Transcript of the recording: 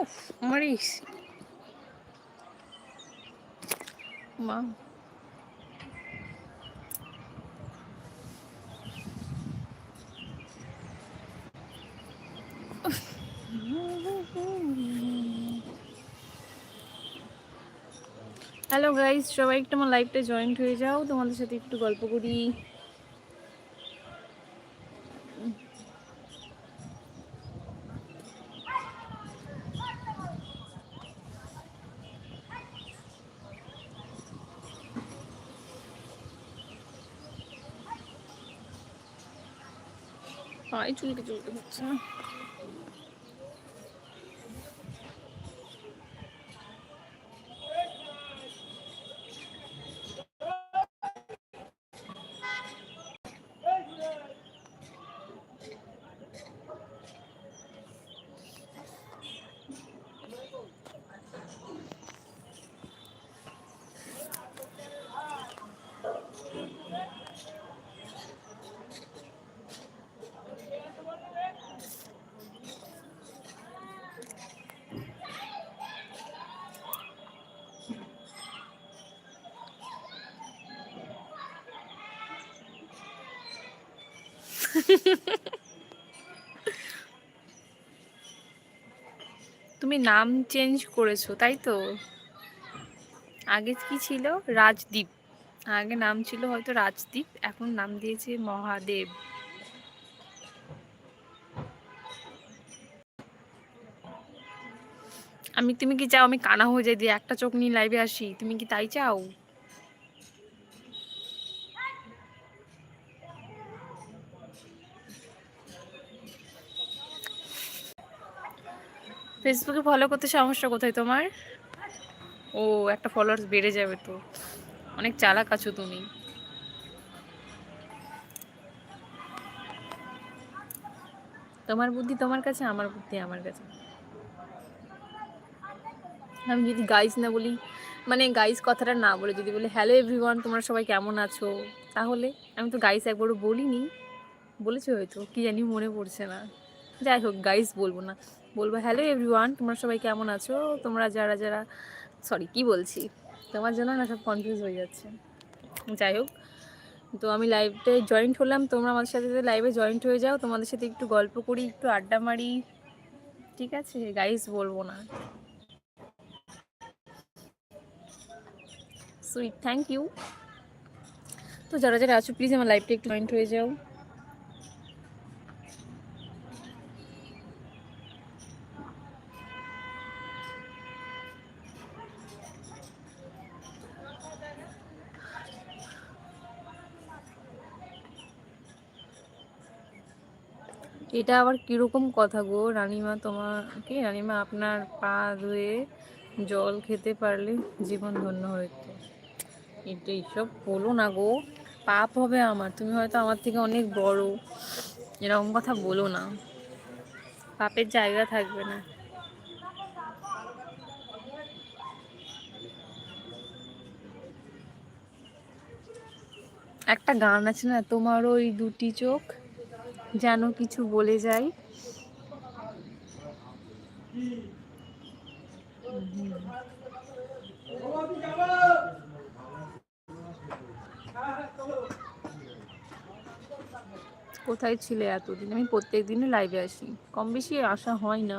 উফ মরিস মা। Hello guys সবাই একটু আমার লাইভটা জয়েন্ট হয়ে যাও, তোমাদের সাথে একটু গল্প করি। পায়ে চুলকে চুলকে হচ্ছে না তুমি নাম চেঞ্জ করেছ, তাই তো? আগে কি ছিল? রাজদীপ আগে নাম ছিল হয়তো রাজদীপ এখন নাম দিয়েছে মহাদেব। আমি, তুমি কি চাও আমি কানা হয়ে যাই, দিয়ে একটা চোখ নিয়ে লাইভে আসি? তুমি কি তাই চাও? ফেসবুকে ফলো করতে সমস্যা কোথায় তোমার? ও, একটা ফলোয়ার্স বেড়ে যাবে তো। অনেক চালাক আছো তুমি। তোমার বুদ্ধি তোমার কাছে, আমার বুদ্ধি আমার কাছে। আমি যদি গাইজ না বলি মানে গাইজ কথাটা না বলে, যদি বলি হ্যালো এভরিওয়ান তোমরা সবাই কেমন আছো? তাহলে আমি তো গাইজ একবারও বলিনি। বলেছি হয়তো, কি জানি মনে পড়ছে না। যাই হোক গাইজ বলব না। বলব হ্যালো এভরিওয়ান তোমরা সবাই কেমন আছো? তোমরা যারা যারা সরি কি বলছি? তোমার জন্য না সব কনফিউজ হয়ে যাচ্ছে। যাই হোক তো আমি লাইভে জয়েন্ট হলাম। তোমরা আমাদের সাথে যদি লাইভে জয়েন্ট হয়ে যাও, তোমাদের সাথে একটু গল্প করি, একটু আড্ডা মারি। ঠিক আছে? গাইজ বলব না। সুইট থ্যাংক ইউ তো যারা যারা আছো প্লিজ আমার লাইভটা একটু জয়েন্ট হয়ে যাও। এটা আবার কীরকম কথা গো? রানিমা তোমাকে, রানিমা আপনার পা ধুয়ে জল খেতে পারলে জীবন ধন্য হইতো। এটা এইসব বলো না গো। পাপ হবে আমার, তুমি হয়তো আমার থেকে অনেক বড়। এরকম কথা বলো না। পাপের জায়গা থাকবে না। একটা গান আছে না, তোমার ওই দুটি চোখ? যেন কিছু বলে যাই। কোথায় ছিল এতদিন? আমি প্রত্যেক দিনই লাইভে আসি। কম বেশি আসা হয় না।